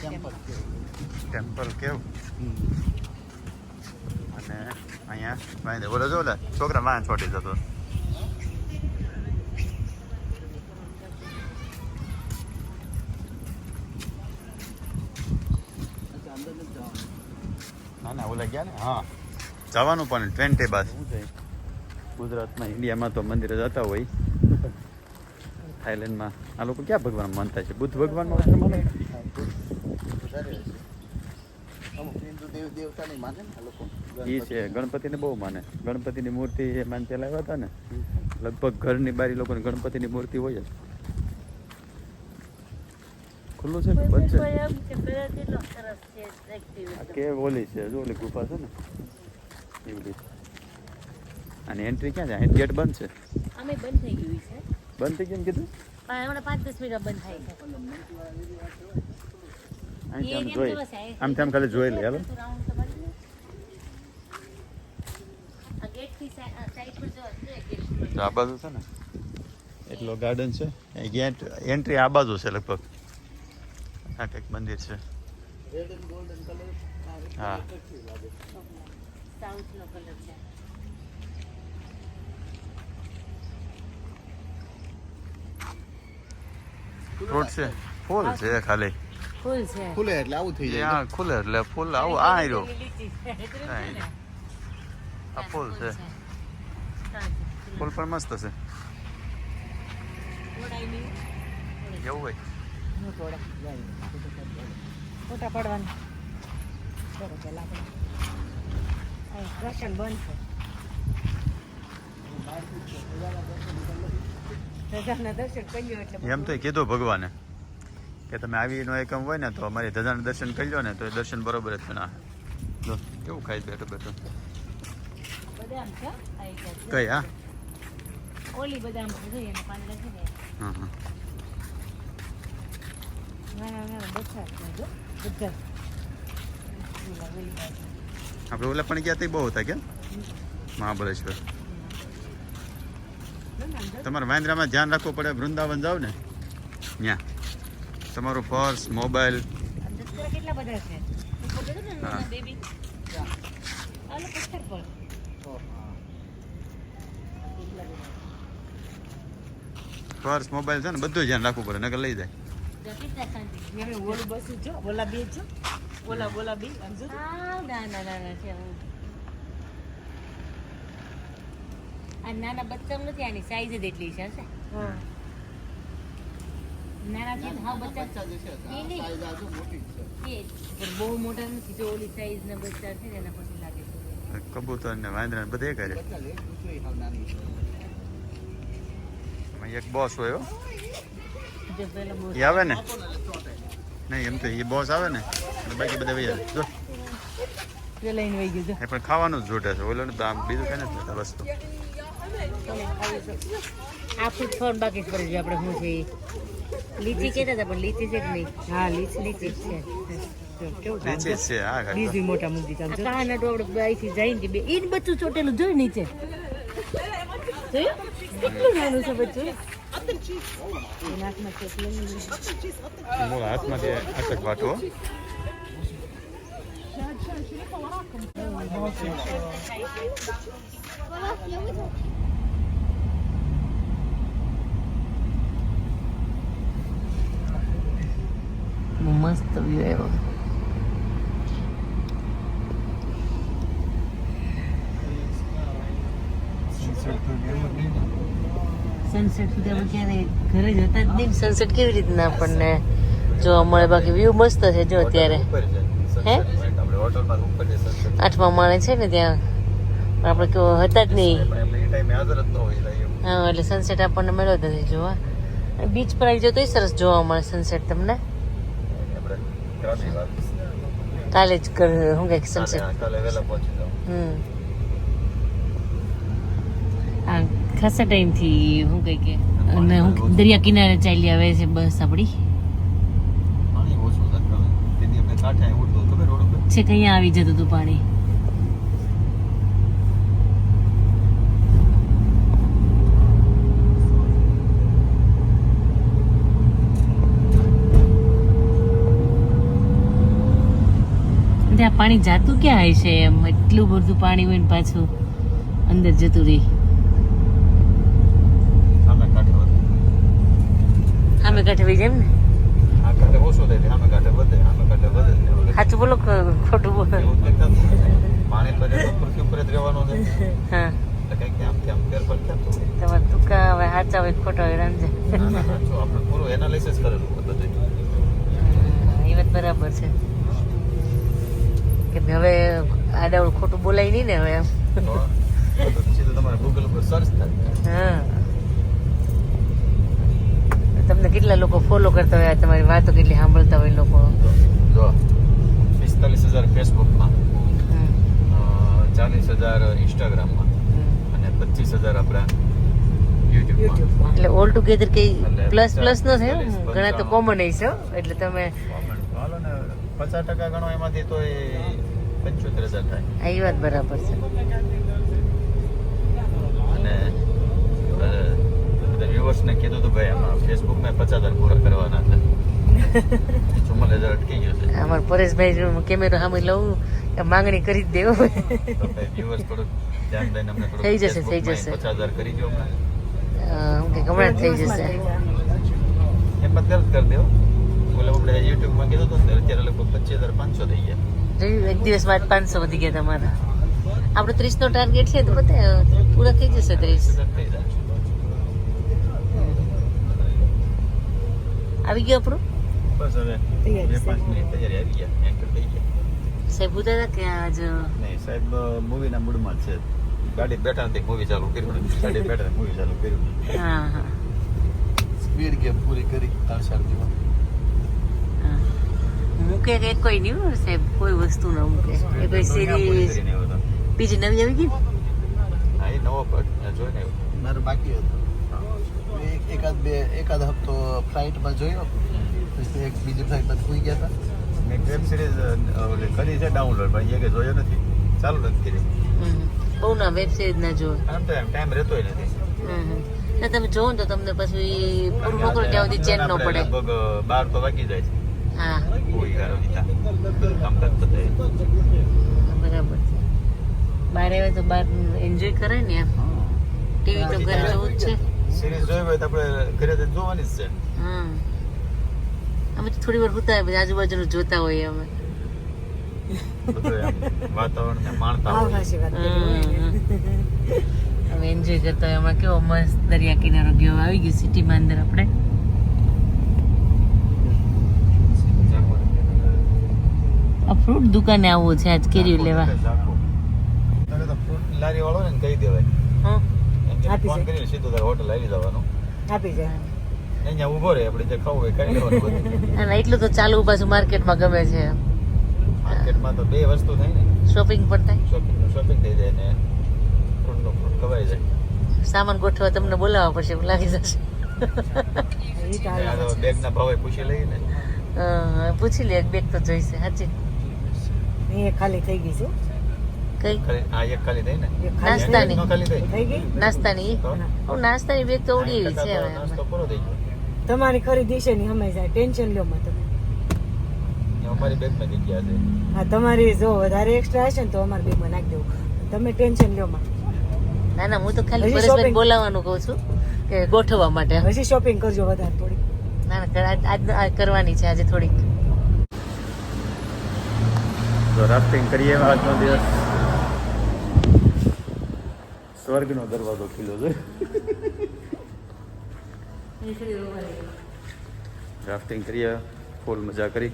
Temple કેવું? અને અહીંયા ભાઈ બોલો જો છોકરા વાંચ છોડી જતો. ના ના ઓલા ગયા ને? હા. જવાનું પણ ટ્વેન્ટી બાદ ગુજરાતમાં ઇન્ડિયામાં તો મંદિરે જતા હોય. થાઈલેન્ડમાં આ લોકો ક્યાં ભગવાન માનતા છે? બુદ્ધ ભગવાનનો માને અમુક હિન્દુ દેવ દેવતાને માને ને લોકો? એ છે ગણપતિને બહુ માને. ગણપતિની મૂર્તિ એ માન પેલા આવ્યા હતા ને લગભગ ઘરની બારી લોકોની ગણપતિની મૂર્તિ હોય જ. ખુલ્લું છે બંધ આ કે ઓલી છે જો ઓલી ગુફા છે ને એવી રીતે. અને એન્ટ્રી ક્યાં છે ગેટ બંધ છે? અમે બંધ થઈ ગયું છે. બંધ થઈ ગયું કીધું? હમણાં પાંચ દસ મિનિટ બંધ થાય છે. અહીંથી આમ એ જોઈ કેમ છે? આમ તેમ ખાલી જોઈ લે હાલો તો round તો મારી લે. આ gate થી side- આ side પર જો હશે, gate પર. તો આ બાજુ છે ને એટલો ગાર્ડન છે એ ગેટ એન્ટ્રી આ બાજુ છે લગભગ આ કંઈક મંદિર છે રેડ એન્ડ ગોલ્ડન કલર હા. South નો colour છે. ફ્રૂટ છે ફૂલ છે ખાલી ફૂલ છે. ખુલે એટલે આવું થઈ જાય. હા ખુલે એટલે ફૂલ આવું. આ ને? આ ફૂલ છે. ફૂલ પણ મસ્ત છે. જવું હોય. ફોટા પાડવાના. ચલો પેલા આપણે. દર્શન બંધ છે. એમ તો કીધું ભગવાને. કે તમે આવીનો એકમ હોય ને તો અમારી ધજાના દર્શન કરી લો ને તો એ દર્શન બરોબર જ ના જો કેવું ખાઈ બેઠો બેઠો. કઈ હા? ઓલી બદામ હા હા આપણે ઓલા પણ ગયા તે બહુ હતા કેમ? મહાબળેશ્વર. તમારે વાંદરામાં ધ્યાન રાખવું પડે વૃંદાવન જાવ ને. ત્યાં તમારું પર્સ મોબાઈલ. કેટલા બધા છે બેબી પર્સ મોબાઈલ છે ને બધું ધ્યાન રાખવું પડે નકર લઈ જાય. જો કેટલા શાંતિ મેં ઓલું બસ જો ઓલા બે જો ઓલા બોલા બે આમ ના ના ના ના છે આ નાના બચ્ચા નથી આની સાઈઝ જ એટલી છે કબૂતર ને વાંદરા ને બધે કરે. એક બોસ હોય હો. જો એ આવે ને? નહીં એમ તો એ બોસ આવે ને? બાકી બધા વહી જાય જો. એ પણ ખાવાનું જ જોટે છે. ઓલો તો આમ બીજું કઈ નથી થતું વસ્તુ આખું ફોન બાકી કરી આપણે શું છે લીચી કહેતા હતા પણ લીચી છે કે નહીં. હા લીચી લીચી જ છે. જો કેવું કામ નીચે જ છે હા કાકા. બીજું મોટા મૂકી દીધા આ આમ જો કાના ડોબડે અહીંથી જઈને બે ઈન બચ્ચું ચોટેલું જોયું નીચે જોયું કેટલું નાનું છે બચ્ચું એના હાથમાં કેક લઈને લીધું. મોળા હાથમાંથી અટક વાટો મસ્ત વ્યૂ આવ્યો સનસેટ સુધી આપણે ક્યારે ઘરે જતા જ નહીં. સનસેટ કેવી રીતના આપણને? જોવા મળે બાકી વ્યૂ મસ્ત છે જો અત્યારે. હે? આઠમા માળે છે ને ત્યાં. પણ આપણે કેવો હતા જ નહીં. હા એટલે સનસેટ આપણને મળ્યો જ નથી જોવા. બીચ પર આવી જાવ તોય સરસ જોવા મળે સનસેટ તમને. કાલે જ કર હું કાલે સનસેટ કાલે વહેલા પહોંચી જાઉં. હમ. આ ખાસા ટાઈમથી હું કઈ કે અને હું દરિયા કિનારે ચાલી આવે છે બસ આપડી પાણી ઓછું છે કાલે. તે દી આપણે કાંઠે ઉડતું ખબર રોડ ઉપર છે કે અહીંયા આવી જતું હતું પાણી. ત્યાં પાણી જાતું ક્યાં હોય છે એમ? એટલું બધું પાણી હોય ને પાછું અંદર જતું રહી. સામે કાંઠે વહી જાય ને? આ. સાચું બોલો ખોટું બોલો. પાણી હા. એટલે. તમારે તુકા હવે સાચા હોય ખોટા હોય રાંધે ના, ના, સાચું. આપણે પૂરું એનાલિસિસ કરેલું છે બધું એ વાત બરાબર છે. કે હવે આડાવડ ખોટું બોલાય નહીં ને હવે એમ. તો તો સીધું તમારે ગૂગલ ઉપર સર્ચ થાય. હા. તમને કેટલા લોકો ફોલો કરતા હોય તમારી વાતો કેટલી સાંભળતા હોય લોકો? જો, પિસ્તાલીસ હજાર ફેસબુકમાં હમ, ચાલીસ હજાર ઇન્સ્ટાગ્રામમાં અને પચીસ હજાર આપણા એટલે ઓલ ટુગેધર કઈ પ્લસ પ્લસ નો થયો ઘણા તો કોમન હશે છે એટલે તમે પચાસ ટકા ગણો એમાંથી તો એ પંચોતેર હજાર થાય. એ વાત બરાબર છે. અને વ્યુઅર્સને કીધું હતું ભાઈ આમાં ફેસબુકમાં પચાસ હજાર પૂરા કરવાના હતા ચુમ્માલીસ હજાર અટકી ગયો છે. અમારા પરેશભાઈ કેમેરો સામે લઉં કે માંગણી કરી જ દેવો. તો ભાઈ થોડુંક ધ્યાન દઈને અમને થઈ જશે, થઈ જશે. પચાસ હજાર કરી દો હમણાં. હું કે હમણાં થઈ જશે. એમ તરત કરી દેવો. ઓલા આપણે યુટ્યુબમાં કીધું હતું ને અત્યારે લગભગ પચીસ હજાર પાંચસો થઈ ગયા. જોયું એક દિવસમાં પાંચસો વધી ગયા તમારા. આપણો ત્રીસ નો ટાર્ગેટ છે તો બધા પૂરા થઈ જશે ત્રીસ. હજાર થઈ જાય. આવી ગયો આપણું? બસ હવે બે પાંચ મિનિટ તૈયારી આવી ગયા એન્ટર થઈ ગયા. સાહેબ પૂછતા કે આજ નહીં સાહેબ મૂવીના મૂડમાં છે. ગાડી બેઠા નથી મૂવી ચાલુ કર્યું ગાડી બેઠા મૂવી ચાલુ કર્યું હા હા. સ્પીડ ગેમ પૂરી કરી. મૂકે કે કોઈ નહીં સાહેબ કોઈ વસ્તુ ન મૂકે. એ કોઈ સિરીઝ. બીજી નવી આવી ગઈ? હા એ નવો પણ જોઈને આવ્યો. મારે બાકી હતું. એક એકાદ બે એકાદ હપ્તો ફ્લાઇટમાં જોયો. પછી એક બીજી ફ્લાઇટમાં સુઈ ગયા હતા. મેં વેબ સિરીઝ કરી છે ડાઉનલોડ પણ એ કે જોયો નથી. ચાલુ નથી કર્યું. બહુ ના વેબ સિરીઝ ના જોયો આમ તો એમ ટાઈમ રહેતોય નથી. તમે જોવો તો તમને પછી પૂરું મોકલો ત્યાં સુધી ચેન ન પડે. લગભગ બાર તો વાગી જાય છે. હા. બરાબર છે બહાર આવે તો બહાર એન્જોય કરે ને ટીવી તો ઘરે જોવું જ છે. સિરીઝ જોઈ હોય તો આપણે ઘરે તો જોવાની જ છે. હા. અમે તો થોડી વાર હોતા હોય આજુબાજુનું જોતા હોઈએ અમે. વાતાવરણને માણતા અમે એન્જોય કરતા હોય. એમાં કેવો મસ્ત દરિયા કિનારો ગયો. આવી ગયો સિટીમાં અંદર આપણે. આ ફ્રૂટ દુકાને આવવું છે આજ કેરી લેવા. લારી વાળો ને કહી દેવાય. ફોન. કરીને સીધું તારે હોટલ આવી જવાનું. આપી જાય અહીંયા ઊભો રહે આપણે જે ખાવું હોય ખાઈ લેવાનું અને એટલું તો ચાલુ પાછું માર્કેટમાં ગમે છે. માર્કેટમાં તો બે વસ્તુ થાય ને. શોપિંગ પણ થાય? શોપિંગ શોપિંગ થઈ જાય ને ફ્રૂટનું ફ્રૂટ ખવાઈ જાય. સામાન ગોઠવા તમને બોલાવવા પડશે એવું લાગી જશે. બેગના ભાવે પૂછી લઈએ ને. પૂછી લે એક બેગ તો જોઈશે સાચી. એ ખાલી થઈ ગઈ છે. કઈ? આ એક ખાલી થઈ ને? નાસ્તાની. થઈ. થઈ ગઈ? નાસ્તાની હું. નાસ્તાની બેગ તો ઉડી એવી છે નાસ્તો પૂરો થઈ ગયો. તમારી ખરીદી છે ની હંમેશા ટેન્શન લ્યો માં તમે. અમારી બેગમાં જગ્યા છે. હા તમારી જો વધારે એક્સ્ટ્રા હશે ને તો અમારી બેગમાં નાખી દેવું તમે ટેન્શન લ્યો માં ના ના હું તો ખાલી પરેશભાઈ બોલાવવાનું કહું છું કે ગોઠવવા માટે. હજી શોપિંગ કરજો વધારે થોડી ના ના આજ કરવાની છે આજે થોડીક. તો રાફ્ટિંગ કરીએ આજનો દિવસ. સ્વર્ગનો દરવાજો ખીલો છે. રાફ્ટિંગ કરીએ ફૂલ મજા કરી.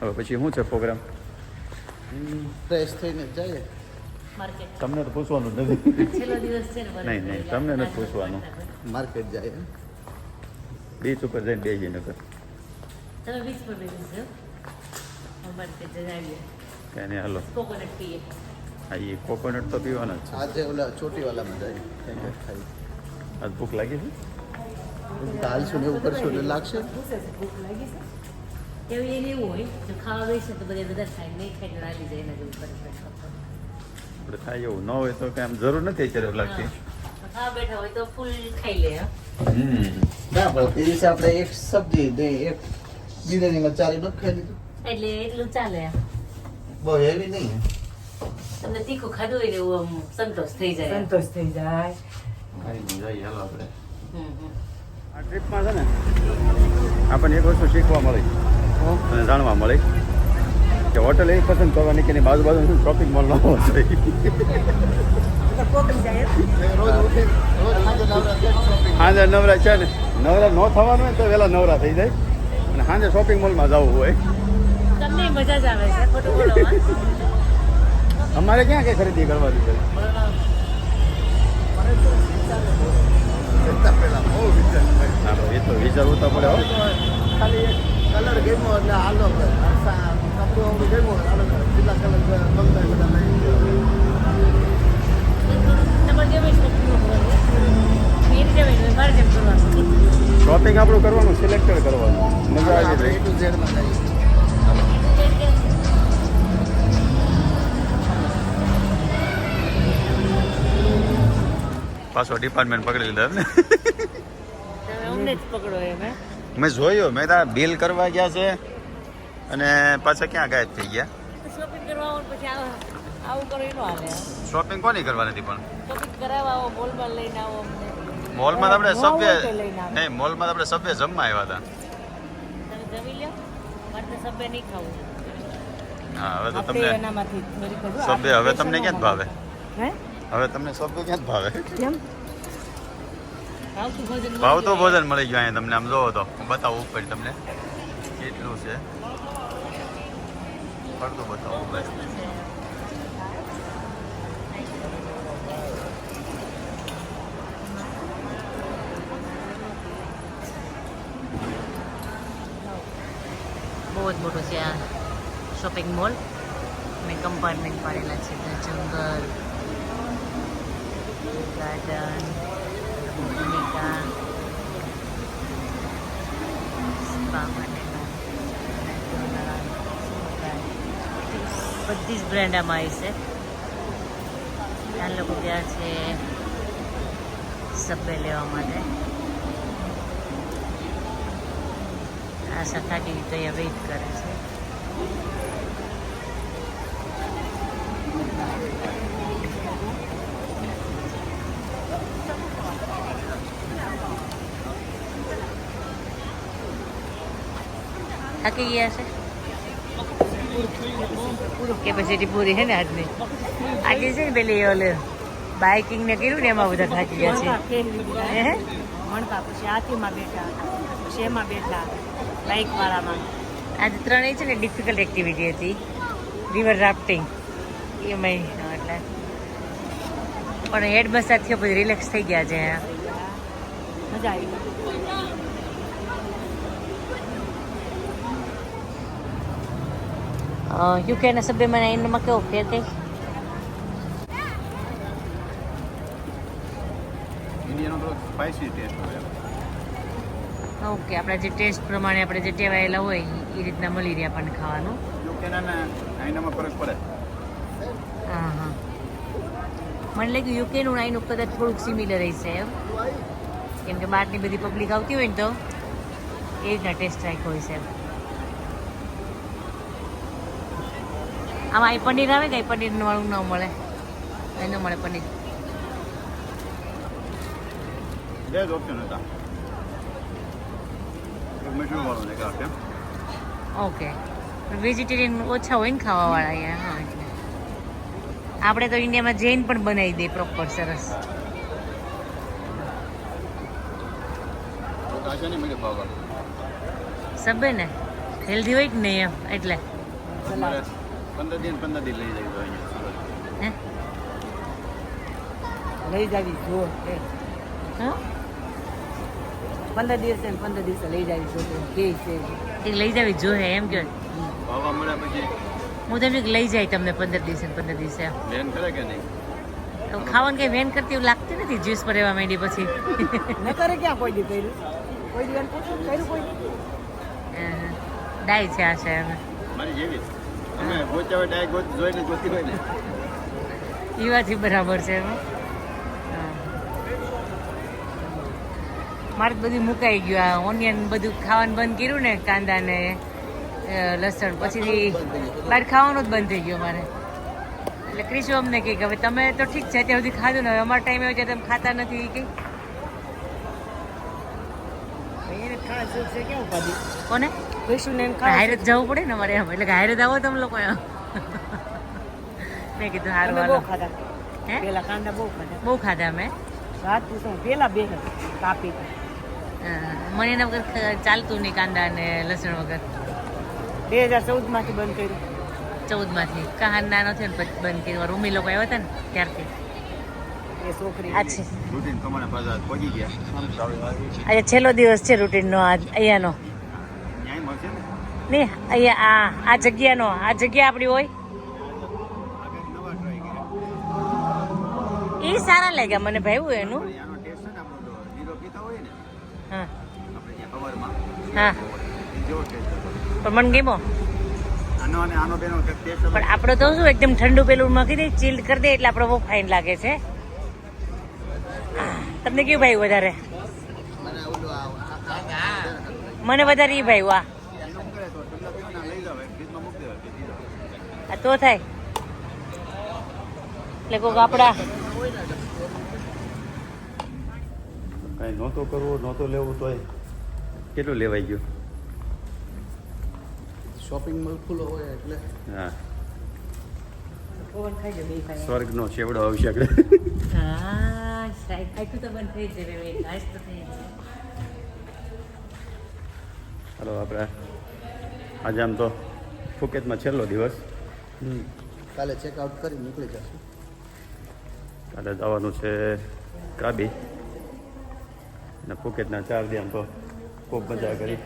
હવે પછી શું છે પ્રોગ્રામ? ફ્રેશ થઈને જઈએ તમને તો પૂછવાનું નથી. છેલ્લો દિવસ છે ને નહીં નહીં તમને નથી પૂછવાનું. માર્કેટ જાય બીચ ઉપર જઈને બેસી નકર. તમે બીચ પર બેસી જાઓ. માર્કેટ જઈને જણાવીએ કે નહીં હાલો. કોકોનટ પીએ. હા એ કોકોનટ તો પીવાના જ છે. આજે ઓલા ચોટીવાલામાં જાય. કંઈક ખાઈ. આજ ભૂખ લાગી છે? દાલ હાલશું ને એવું કરશું એટલે લાગશે? ભૂખ લાગી છે. એવું એને એવું હોય જો ખાવા બેસે તો બધા બધા ખાય નહીં ખાય તો જાય એના જેવું આપણે થાય એવું ન હોય તો કાંઈ આમ જરૂર નથી અત્યારે લાગતી. ખાવા બેઠા હોય તો ફૂલ ખાઈ લે. હમ. ના પણ એ દિવસે આપણે એક સબ્જી એક બિરયાનીમાં ચાલી નથી ખાઈ લીધું. એટલે એટલું ચાલે. બહુ હેવી નહીં તમને તીખું ખાધું હોય એવું આમ સંતોષ થઈ જાય. સંતોષ થઈ જાય. આપણે. આ ટ્રીપમાં છે ને આપણને એક વસ્તુ શીખવા મળી અને જાણવા મળી કે હોટલ એ પસંદ કરવાની કે એની બાજુ બાજુ શું શોપિંગ મોલ ન હોવો જોઈએ. સાંજે નવરા છે ને નવરા ન થવાનું હોય તો વહેલા નવરા થઈ જાય. અને સાંજે શોપિંગ મોલમાં જવું હોય. તમને મજા જ આવે છે ખોટું બોલો અમારે ક્યાં ક્યાં ખરીદી કરવાની છે? જતા બહુ વિચાર એ તો વિચારવું તો પડે ખાલી એક કલર ગમ્યો એટલે હાલો કપડું ગમ્યું હાલો કે કલર ગમતા બધા લઈ શોપિંગ આપણું કરવાનું સિલેક્ટેડ કરવાનું. મજા આવી જાય પાછો ડિપાર્ટમેન્ટ પકડી લીધા ને અમને જ પકડો એમ મેં જોયું મેં તારા બિલ કરવા ગયા છે અને પાછા ક્યાં ગાયબ થઈ ગયા? શોપિંગ કરવા પછી આવું આવું કરો એનો હાલે શોપિંગ કોની કરવા નથી પણ? શોપિંગ કરાવવા આવો મોલમાં લઈને આવો અમને. મોલમાં આપણે સભ્ય. નહીં મોલમાં આપણે સભ્ય જમવા આવ્યા હતા. તમે જમી લો મારે સભ્ય નહીં ખાવું. હા હવે તો તમને સભ્ય હવે તમને ક્યાં ભાવે? હે? હવે તમને સભ્ય ક્યાં જ ભાવે? કેમ? ભાવ ભાવતું ભોજન મળી ગયું અહીંયા તમને આમ જોવો તો. બતાવો બતાવું ઉપર તમને કેટલું છે. ફરતું બતાવો ઉપર. બહુ જ મોટું છે આ શોપિંગ મોલ મેં કમ્પાર્ટમેન્ટ પાડેલા છે ત્યાં જંગલ. ભૂમિકા સ્પા માટેના બધી જ બ્રાન્ડ આમાં આવી છે આ લોકો ત્યાં છે સભ્ય લેવા માટે આ સખાટી તો અહીંયા વેઇટ કરે છે થાકી ગયા છે? કેપેસિટી પૂરી છે ને આજની? આજે છે ને પેલી ઓલે બાઇકિંગ ને કર્યું ને એમાં બધા થાકી ગયા છે. હે? મણકા પછી હાથીમાં બેઠા પછી એમાં બેઠા બાઇક વાળામાં આજે ત્રણેય છે ને ડિફિકલ્ટ એક્ટિવિટી હતી. રિવર રાફ્ટિંગ એમાં એટલે. પણ હેડ મસાજ થયો પછી રિલેક્સ થઈ ગયા છે મજા આવી. યુકેના સભ્યમાં એનામાં કેવો ફેર કઈ ઓકે આપણા જે ટેસ્ટ પ્રમાણે આપણે જે ટેવાયેલા હોય એ રીતના મળી રહ્યા આપણને ખાવાનું હા હા મને લાગ્યું યુકેનું આઈનું કદાચ થોડુંક સિમિલર હશે એમ કેમ કે બહારની બધી પબ્લિક આવતી હોય ને તો એ રીતના ટેસ્ટ રાખ્યો હોય છે આમાં અહીં પનીર આવે કે પનીર વાળું ન મળે? અહીં ન મળે પનીર. બે જ ઓપ્શન હતા. ઓકે. વેજીટેરિયન ઓછા હોય ને ખાવાવાળા અહીંયા હા એટલે. આપણે તો ઇન્ડિયામાં જૈન પણ બનાવી દે પ્રોપર સરસ. સબે ને? હેલ્ધી હોય કે નહીં એમ? એટલે. પંદર દિન પંદર દિન લઈ જાય અહીંયા લઈ જાવી જો એ હા? પંદર દિવસે પંદર દિવસે લઈ જાવી જો કે છે. એ લઈ જવી હે એમ કે ભાવવા મળ્યા પછી? હું તમને લઈ જાય તમને પંદર દિવસે ને પંદર દિવસે. બેન કરે કે નહીં? તો ખાવાનું કઈ વેન કરતી એવું લાગતી નથી જ્યુસ પર રહેવા માંડી પછી? ન કરે ક્યાં કોઈ દી કર્યું? કોઈ દી વેન કર્યું કોઈ ડાય છે આ છે હવે. મારી જેવી જ. અમે ગોચ્યા હોય ડાય ગોત જોઈને ગોતી હોય ને. એ વાતથી બરાબર છે. મારે બધું મુકાઈ ગયું. આ ઓનિયન બધું ખાવાનું બંધ કર્યું ને કાંદા ને લસણ. પછી બહાર ખાવાનું જ બંધ થઈ ગયું મારે એટલે ક્રિશો અમને કહે કે હવે તમે તો ઠીક છે ત્યાં સુધી ખાધું ને હવે અમારા ટાઈમ ત્યારે તમે ખાતા નથી કે. કોને? કૃષ્ણ ને હારે જવું પડે ને મારે એમ. એટલે કે હારે જ આવો તમે લોકો એમ. મેં કીધું હારું હાલો. ખાધા. હે? પેલા કાંદા બહુ ખાધા. બહુ ખાધા મેં વાત પૂછો પેલા બે કાપી મને એના વગર ચાલતું નહીં કાંદા અને લસણ વગર. બે હજાર ચૌદમાંથી બંધ કર્યું. ચૌદમાંથી. કહાન નાનો થયો ને પછી બંધ કર્યું. રૂમી લોકો આવ્યા હતા ને ત્યારથી. છેલ્લો દિવસ છે રૂટીન નો ને નહીં અહીંયા આ આ જગ્યાનો આ જગ્યા આપણી હોય એ સારા લાગ્યા મને ભાવ્યું એનું હા હા પણ મને પણ આપણે તો શું એકદમ ઠંડુ પેલું મૂકી દે ચીલ કરી દે એટલે આપણે બહુ ફાઇન લાગે છે તમને કેવું ભાઈ વધારે મને વધારે એ ભાઈ આ એમ કરે તો ઠંડા પીવાના લઈ જાવ ફ્રીજમાં મૂકી દેવા પી દીધા આ તો થાય. એટલે કોક આપણા કઈ નહોતો કરવો નહોતો લેવું તોય. કેટલું લેવાઈ ગયું? શોપિંગ મોલ ખુલ્લો હોય એટલે. હા. સ્વર્ગનો છેવડો આવશે આગળ. હા સાહેબ તો બંધ થઈ જશે હવે તો થઈ જશે ચાલો આપણે આજે આમ તો ફુકેતમાં છેલ્લો દિવસ. કાલે ચેકઆઉટ કરી નીકળી જશું. કાલે જવાનું છે કાબી. અને ફુકેટના ચાર દી આમ તો ખૂબ મજા કરી.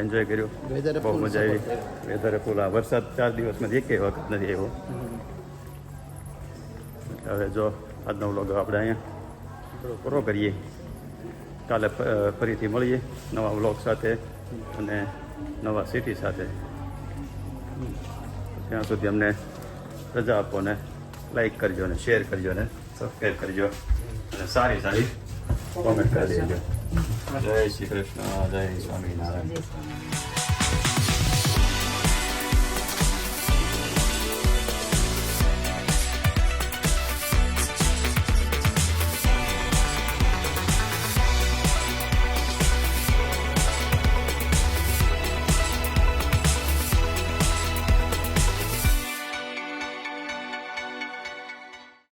એન્જોય કર્યો. બહુ મજા આવી. વેધરે ફૂલ આ વરસાદ ચાર દિવસમાં એકેય વખત નથી આવ્યો. હવે જો આજનો વ્લોગ આપણે અહીંયા પૂરો કરીએ. કાલે ફરીથી મળીએ નવા વ્લોગ સાથે અને નવા સિટી સાથે. ત્યાં સુધી અમને રજા આપો ને લાઈક કરજો ને શેર કરજો ને સબસ્ક્રાઈબ કરજો અને સારી સારી કોમેન્ટ કરી દેજો જય શ્રી કૃષ્ણ, જય સ્વામિનારાયણ.